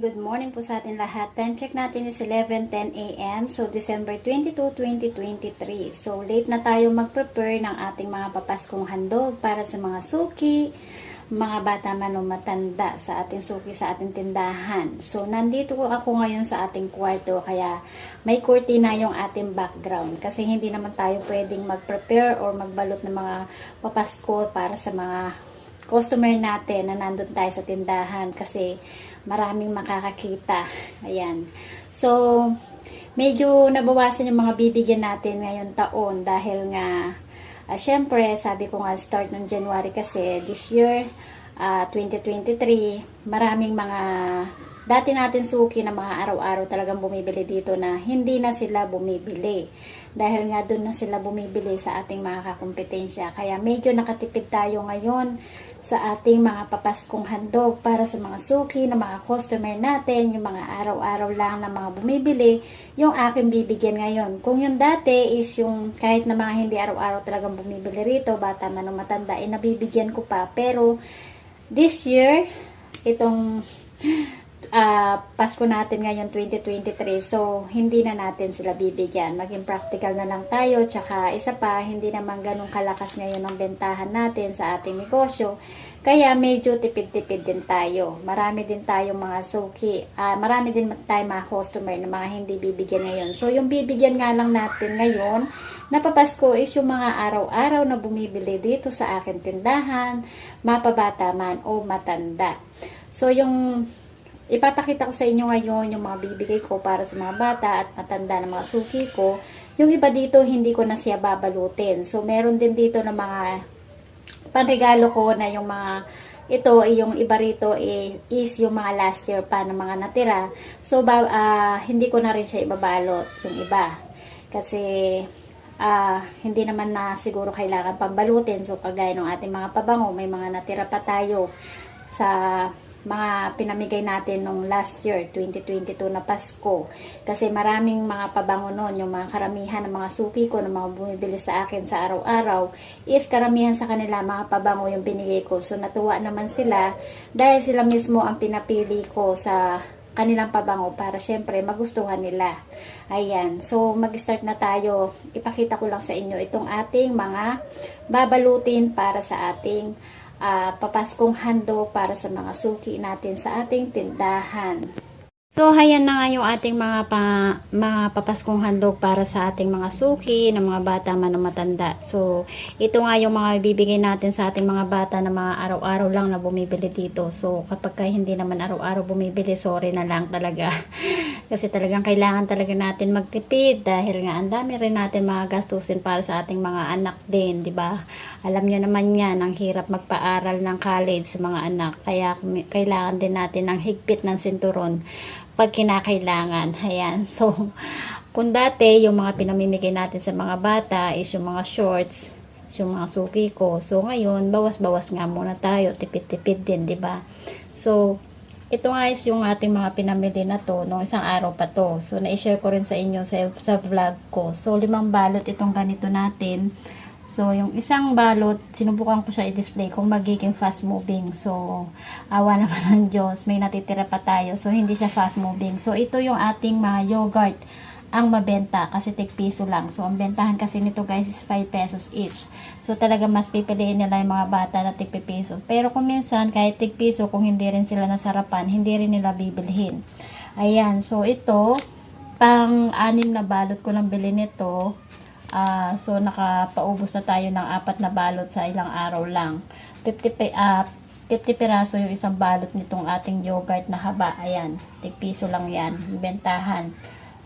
good morning po sa atin lahat. Time check natin is 11.10 a.m. So, December 22, 2023. So, late na tayo mag-prepare ng ating mga papaskong handog para sa mga suki, mga bata man o matanda sa ating suki sa ating tindahan. So, nandito ko ako ngayon sa ating kwarto kaya may kurtina yung ating background kasi hindi naman tayo pwedeng mag-prepare or magbalot ng mga papasko para sa mga customer natin na nandun tayo sa tindahan kasi maraming makakakita. Ayan. So, medyo nabawasan yung mga bibigyan natin ngayon taon dahil nga, uh, syempre, sabi ko nga start ng January kasi this year, ah, 2023, maraming mga dati natin suki na mga araw-araw talagang bumibili dito na hindi na sila bumibili. Dahil nga doon na sila bumibili sa ating mga kakompetensya. Kaya medyo nakatipid tayo ngayon sa ating mga papaskong handog para sa mga suki na mga customer natin, yung mga araw-araw lang na mga bumibili, yung aking bibigyan ngayon. Kung yung dati is yung kahit na mga hindi araw-araw talagang bumibili rito, bata man o matanda, eh nabibigyan ko pa. Pero this year, itong ah, Pasko natin ngayon 2023 so hindi na natin sila bibigyan. Maging practical na lang tayo. Tsaka isa pa hindi naman ganun kalakas ngayon ang bentahan natin sa ating negosyo. Kaya medyo tipid-tipid din tayo. Marami din tayong mga suki ah, marami din tayong mga customer na mga hindi bibigyan ngayon. So yung bibigyan nga lang natin ngayon na papasko is yung mga araw-araw na bumibili dito sa akin tindahan mapabata man o matanda. So yung ipapakita ko sa inyo ngayon yung mga bibigay ko para sa mga bata at matanda ng mga suki ko. Yung iba dito, hindi ko na siya babalutin. So, meron din dito na mga panregalo ko na yung mga ito, yung iba rito eh, is yung mga last year pa ng mga natira. So, ba, ah, hindi ko na rin siya ibabalot yung iba. Kasi, ah, hindi naman na siguro kailangan pambalutin. So, kagaya ng ating mga pabango, may mga natira pa tayo sa mga pinamigay natin nung last year, 2022 na Pasko. Kasi maraming mga pabango noon, yung mga karamihan ng mga suki ko, ng mga bumibili sa akin sa araw-araw, is karamihan sa kanila mga pabango yung binigay ko. So natuwa naman sila dahil sila mismo ang pinapili ko sa kanilang pabango para syempre magustuhan nila. Ayan. So, mag-start na tayo. Ipakita ko lang sa inyo itong ating mga babalutin para sa ating uh, papaskong hando para sa mga suki natin sa ating tindahan. So, hayan na nga yung ating mga, pa, mga papaskong handog para sa ating mga suki, ng mga bata man o matanda. So, ito nga yung mga bibigay natin sa ating mga bata na mga araw-araw lang na bumibili dito. So, kapag ka hindi naman araw-araw bumibili, sorry na lang talaga. Kasi talagang kailangan talaga natin magtipid dahil nga ang dami rin natin mga gastusin para sa ating mga anak din, di ba? Alam niyo naman yan, ang hirap magpaaral ng college sa mga anak. Kaya kailangan din natin ng higpit ng sinturon pag kinakailangan. Ayan. So, kung dati yung mga pinamimigay natin sa mga bata is yung mga shorts, yung mga suki ko. So, ngayon, bawas-bawas nga muna tayo. Tipid-tipid din, di ba? So, ito nga is yung ating mga pinamili na to nung isang araw pa to. So, na-share ko rin sa inyo sa, sa vlog ko. So, limang balot itong ganito natin. So, yung isang balot, sinubukan ko siya i-display kung magiging fast moving. So, awa naman ng Diyos, may natitira pa tayo. So, hindi siya fast moving. So, ito yung ating mga yogurt ang mabenta kasi tig piso lang. So, ang bentahan kasi nito guys is 5 pesos each. So, talaga mas pipiliin nila yung mga bata na tig piso. Pero kung minsan, kahit tig piso, kung hindi rin sila nasarapan, hindi rin nila bibilhin. Ayan. So, ito, pang-anim na balot ko lang bilhin nito. Uh, so, nakapaubos na tayo ng apat na balot sa ilang araw lang. 50, uh, 50 piraso yung isang balot nitong ating yogurt na haba. Ayan, tig piso lang yan. Bentahan.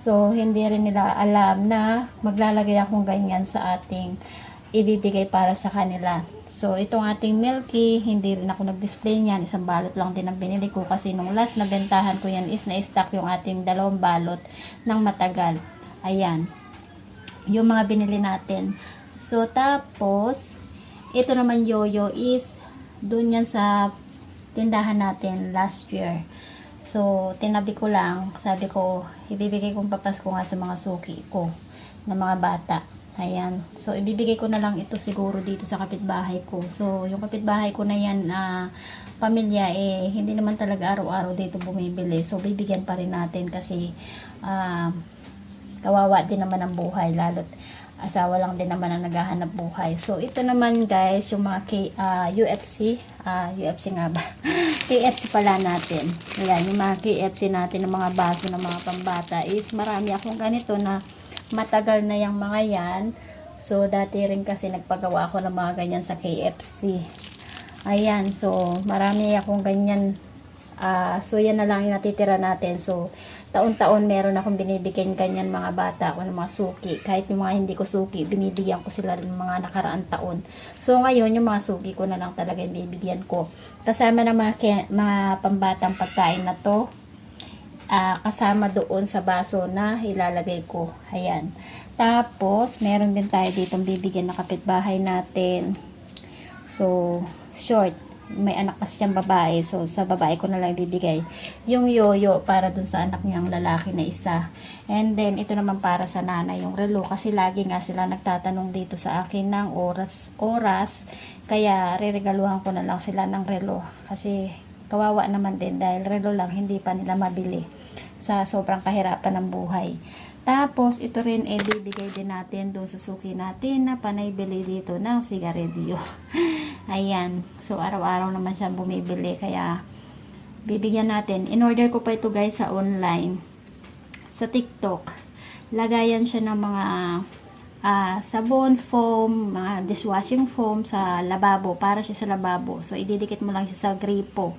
So, hindi rin nila alam na maglalagay akong ganyan sa ating ibibigay para sa kanila. So, itong ating milky, hindi rin ako nag-display niyan. Isang balot lang din ang binili ko kasi nung last na bentahan ko yan is na-stock yung ating dalawang balot ng matagal. Ayan yung mga binili natin. So, tapos, ito naman yoyo is, dun yan sa tindahan natin last year. So, tinabi ko lang, sabi ko, ibibigay kong papasko nga sa mga suki ko, ng mga bata. Ayan. So, ibibigay ko na lang ito siguro dito sa kapitbahay ko. So, yung kapitbahay ko na yan, na pamilya, eh, hindi naman talaga araw-araw dito bumibili. So, bibigyan pa rin natin kasi, ah, kawawa din naman ang buhay, lalo't asawa lang din naman ang naghahanap buhay. So, ito naman guys, yung mga K, ah, UFC, ah, UFC nga ba? KFC pala natin. Ayan, yung mga KFC natin, ng mga baso ng mga pambata is marami akong ganito na matagal na yung mga yan. So, dati rin kasi nagpagawa ako ng mga ganyan sa KFC. Ayan, so, marami akong ganyan. Ah, so, yan na lang yung natitira natin. So, taon-taon meron akong binibigyan ganyan mga bata ko ng mga suki. Kahit yung mga hindi ko suki, binibigyan ko sila ng mga nakaraan taon. So, ngayon, yung mga suki ko na lang talaga yung bibigyan ko. Kasama ng mga, mga pambatang pagkain na to, ah, kasama doon sa baso na ilalagay ko. Ayan. Tapos, meron din tayo ditong bibigyan na kapitbahay natin. So, short. May anak kasi siyang babae. So, sa babae ko na lang bibigay. Yung yoyo para dun sa anak niyang lalaki na isa. And then, ito naman para sa nanay, yung relo. Kasi lagi nga sila nagtatanong dito sa akin ng oras. oras kaya, riregaluhan ko na lang sila ng relo. Kasi, kawawa naman din dahil relo lang hindi pa nila mabili sa sobrang kahirapan ng buhay. Tapos, ito rin eh, bibigay din natin doon sa suki natin na panay bili dito ng sigarilyo. Ayan. So, araw-araw naman siya bumibili. Kaya, bibigyan natin. In-order ko pa ito guys sa online. Sa TikTok. Lagayan siya ng mga ah, sabon, foam, mga dishwashing foam sa lababo. Para siya sa lababo. So, ididikit mo lang siya sa gripo.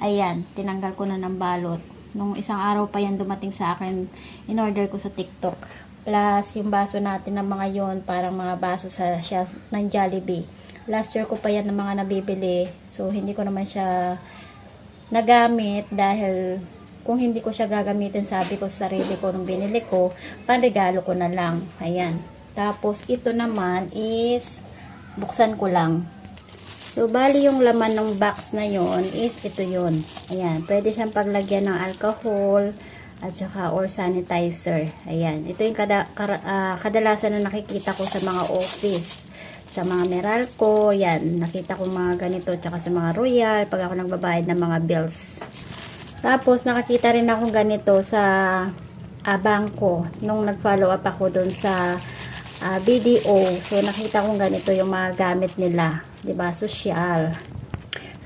Ayan. Tinanggal ko na ng balot. Nung isang araw pa yan dumating sa akin, in-order ko sa TikTok. Plus, yung baso natin ng mga yon parang mga baso sa siya ng Jollibee. Last year ko pa yan ng mga nabibili. So, hindi ko naman siya nagamit dahil kung hindi ko siya gagamitin, sabi ko sa sarili ko nung binili ko, panregalo ko na lang. Ayan. Tapos, ito naman is, buksan ko lang. So, bali yung laman ng box na yon is ito yon Ayan. Pwede siyang paglagyan ng alcohol at saka or sanitizer. Ayan. Ito yung kada, kara- ah, kadalasan na nakikita ko sa mga office. Sa mga Meralco. Yan. Nakita ko mga ganito. Tsaka sa mga Royal. Pag ako nagbabayad ng mga bills. Tapos, nakakita rin ako ganito sa ah, bangko. Nung nag-follow up ako dun sa ah, BDO. So, nakita kong ganito yung mga gamit nila. ba Social.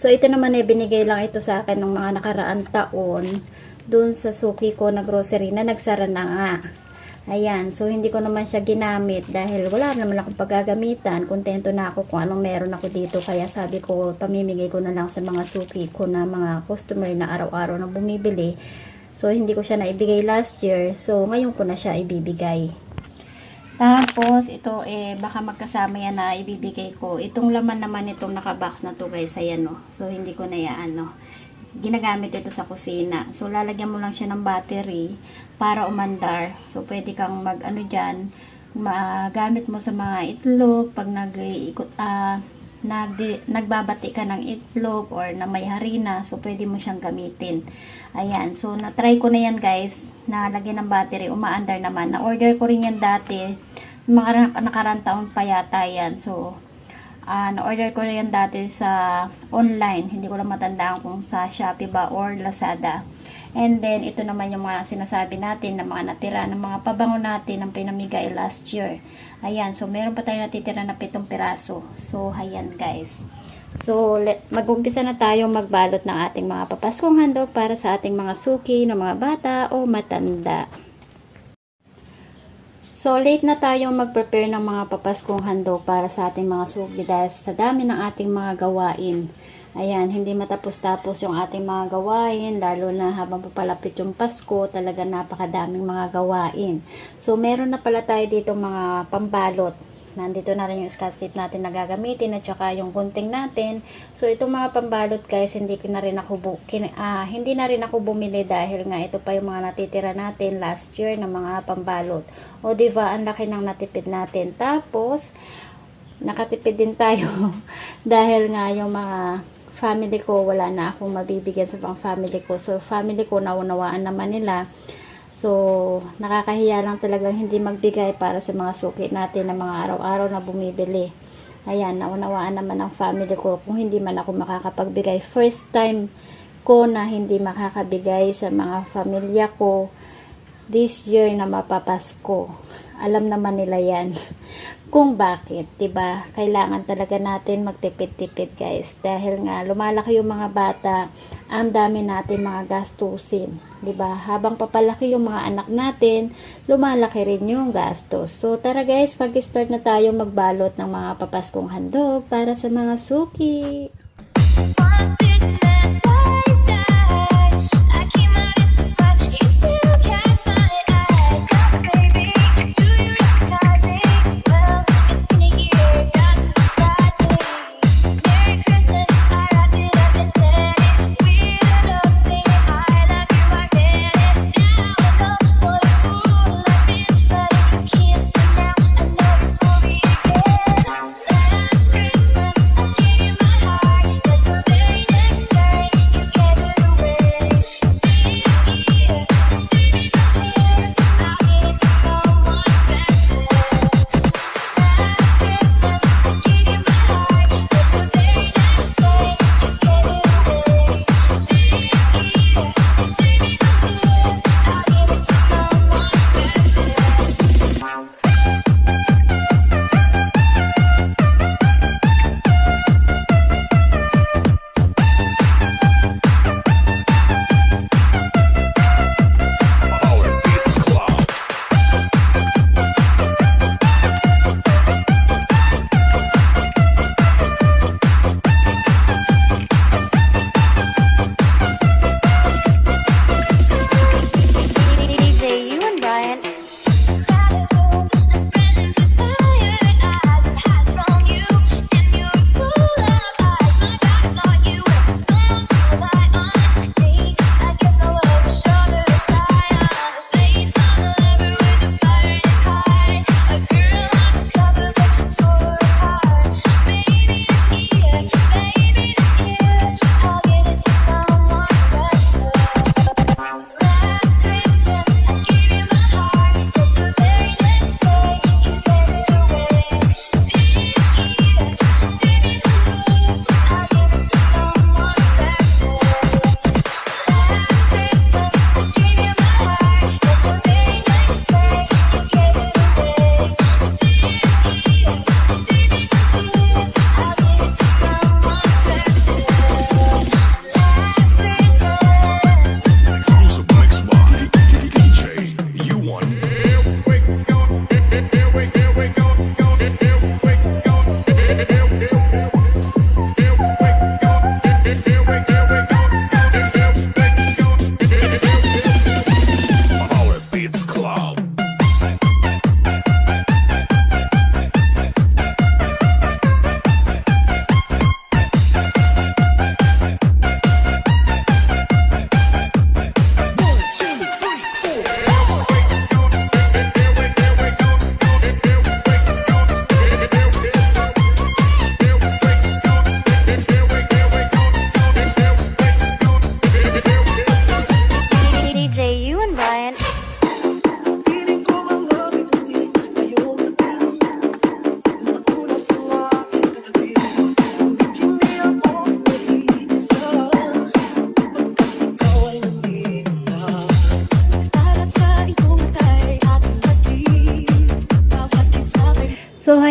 So, ito naman eh, binigay lang ito sa akin ng mga nakaraang taon dun sa suki ko na grocery na nagsara na nga. Ayan, so hindi ko naman siya ginamit dahil wala naman akong paggagamitan. Kontento na ako kung anong meron ako dito. Kaya sabi ko, pamimigay ko na lang sa mga suki ko na mga customer na araw-araw na bumibili. So, hindi ko siya naibigay last year. So, ngayon ko na siya ibibigay. Tapos, ito eh, baka magkasama yan na ibibigay ko. Itong laman naman itong nakabox na to guys, ayan no. So, hindi ko na yan, no. Ginagamit ito sa kusina. So, lalagyan mo lang siya ng battery para umandar. So, pwede kang mag, ano dyan, magamit mo sa mga itlog, pag nag, ah, nag, nagbabati ka ng itlog or na may harina, so pwede mo siyang gamitin. Ayan, so na-try ko na yan guys, nalagyan ng battery, umaandar naman. Na-order ko rin yan dati, mga nakarang taon pa yata yan. So, ah na-order ko na yan dati sa online, hindi ko lang matandaan kung sa Shopee ba or Lazada. And then, ito naman yung mga sinasabi natin na mga natira ng mga pabango natin ng pinamigay last year. Ayan, so meron pa tayo natitira na pitong piraso. So, ayan guys. So, mag-umpisa na tayo magbalot ng ating mga papaskong handog para sa ating mga suki ng mga bata o matanda. So, late na tayo mag-prepare ng mga papaskong handog para sa ating mga suki dahil sa dami ng ating mga gawain. Ayan, hindi matapos-tapos yung ating mga gawain, lalo na habang papalapit yung Pasko, talaga napakadaming mga gawain. So, meron na pala tayo dito mga pambalot. Nandito na rin yung scotch natin na gagamitin at saka yung gunting natin. So, itong mga pambalot guys, hindi na rin ako, bu- kin- ah, hindi na rin ako bumili dahil nga ito pa yung mga natitira natin last year ng mga pambalot. O, diba, ang laki ng natipid natin. Tapos, nakatipid din tayo dahil nga yung mga family ko wala na akong mabibigyan sa pang family ko so family ko naunawaan naman nila So, nakakahiya lang talagang hindi magbigay para sa mga suki natin na mga araw-araw na bumibili. Ayan, naunawaan naman ng family ko kung hindi man ako makakapagbigay. First time ko na hindi makakabigay sa mga pamilya ko this year na mapapasko. Alam naman nila yan. Kung bakit, 'di ba? Kailangan talaga natin magtipid-tipid, guys. Dahil nga lumalaki yung mga bata, ang dami natin mga gastusin, 'di ba? Habang papalaki yung mga anak natin, lumalaki rin yung gastos. So tara guys, mag-start na tayo magbalot ng mga papaskong handog para sa mga suki.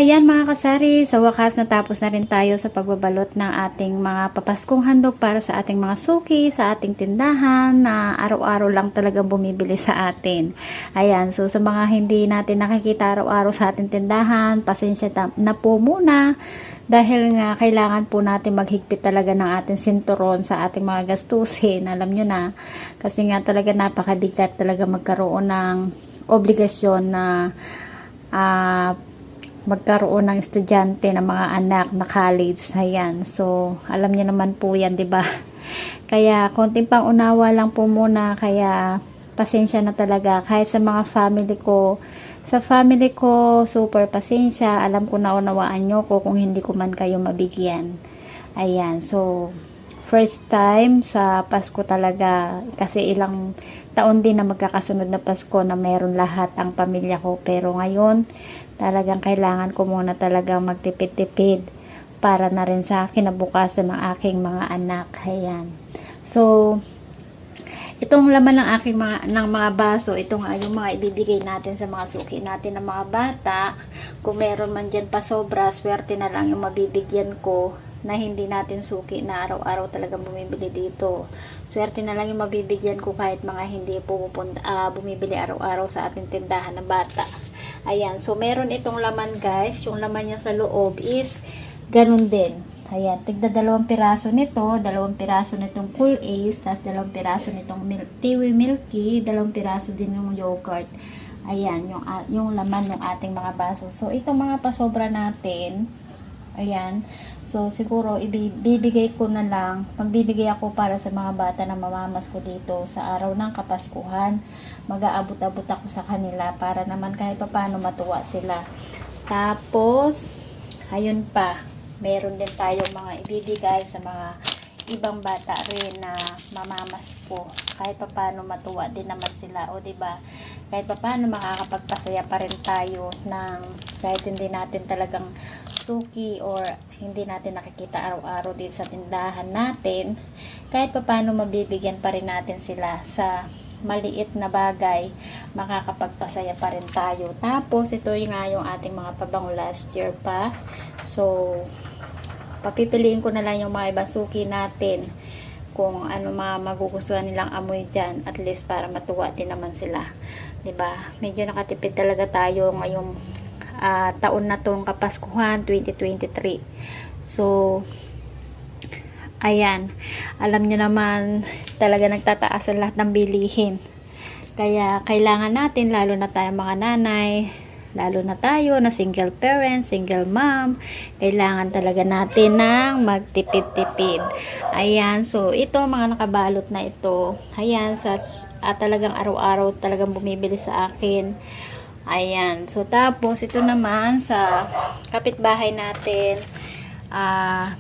Ayan mga kasari, sa wakas natapos na rin tayo sa pagbabalot ng ating mga papaskong handog para sa ating mga suki, sa ating tindahan na araw-araw lang talagang bumibili sa atin. Ayan, so sa mga hindi natin nakikita araw-araw sa ating tindahan, pasensya na po muna dahil nga kailangan po natin maghigpit talaga ng ating sinturon sa ating mga gastusin. Alam nyo na, kasi nga talaga napakabigat talaga magkaroon ng obligasyon na ah magkaroon ng estudyante ng mga anak na college na yan. So, alam niyo naman po yan, di ba? Kaya, konting pangunawa lang po muna. Kaya, pasensya na talaga. Kahit sa mga family ko, sa family ko, super pasensya. Alam ko na unawaan nyo ko kung hindi ko man kayo mabigyan. Ayan, so, first time sa Pasko talaga kasi ilang taon din na magkakasunod na Pasko na meron lahat ang pamilya ko. Pero ngayon, talagang kailangan ko muna talagang magtipid-tipid para na rin sa kinabukasan ng aking mga anak. Ayan. So, itong laman ng aking mga ng mga baso, ito nga yung mga ibibigay natin sa mga suki natin ng mga bata. Kung meron man diyan pa sobra, swerte na lang yung mabibigyan ko na hindi natin suki na araw-araw talagang bumibili dito. Swerte na lang yung mabibigyan ko kahit mga hindi pupunta, ah, bumibili araw-araw sa ating tindahan ng bata. Ayan, so meron itong laman guys. Yung laman niya sa loob is ganun din. Ayan, tigda dalawang piraso nito, dalawang piraso nitong Cool Ace, tapos dalawang piraso nitong mil Tiwi Milky, dalawang piraso din yung yogurt. Ayan, yung, a- yung laman ng ating mga baso. So, itong mga pasobra natin, ayan, so siguro ibibigay ko na lang, magbibigay ako para sa mga bata na mamamas ko dito sa araw ng Kapaskuhan. Mag-aabot-abot ako sa kanila para naman kahit paano matuwa sila. Tapos, ayun pa, meron din tayong mga ibibigay sa mga ibang bata rin na mamamas ko. Kahit pa paano matuwa din naman sila. O, di ba Kahit pa paano makakapagpasaya pa rin tayo ng kahit hindi natin talagang suki or hindi natin nakikita araw-araw din sa tindahan natin. Kahit pa paano mabibigyan pa rin natin sila sa maliit na bagay, makakapagpasaya pa rin tayo. Tapos, ito yung nga yung ating mga pabango last year pa. So, papipiliin ko na lang yung mga ibang suki natin kung ano mga magugustuhan nilang amoy dyan at least para matuwa din naman sila. Ba medyo nakatipid talaga tayo ngayong ah, taon na tong kapaskuhan 2023 so ayan. Alam nyo naman talaga nagtataas ang lahat ng bilihin. Kaya kailangan natin lalo na tayo mga nanay lalo na tayo na single parent, single mom, kailangan talaga natin ng magtipid-tipid. Ayan, so ito mga nakabalot na ito. Ayan, sa at talagang araw-araw talagang bumibili sa akin. Ayan, so tapos ito naman sa kapitbahay natin. Ah,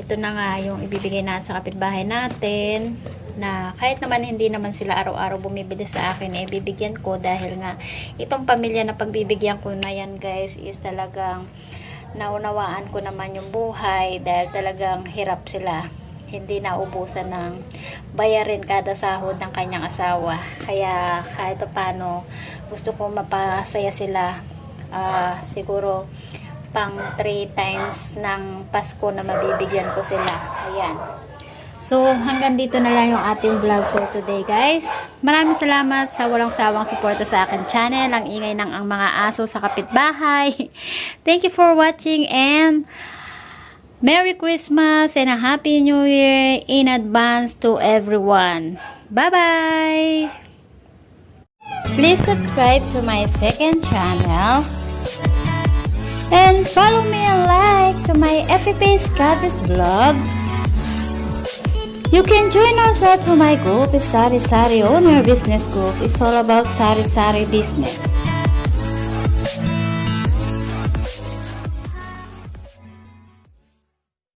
ito na nga yung ibibigay na sa kapitbahay natin na kahit naman hindi naman sila araw-araw bumibili sa akin eh bibigyan ko dahil nga itong pamilya na pagbibigyan ko na yan guys is talagang naunawaan ko naman yung buhay dahil talagang hirap sila hindi naubusan ng bayarin kada sahod ng kanyang asawa kaya kahit pa paano gusto ko mapasaya sila ah, siguro pang 3 times ng Pasko na mabibigyan ko sila. Ayan. So, hanggang dito na lang yung ating vlog for today, guys. Maraming salamat sa walang sawang suporta sa akin channel. Ang ingay ng ang mga aso sa kapitbahay. Thank you for watching and Merry Christmas and a Happy New Year in advance to everyone. Bye-bye! Please subscribe to my second channel and follow me and like to my page Goddess Vlogs. You can join us at my group, Sari Sari Owner Business Group. It's all about Sari Sari business.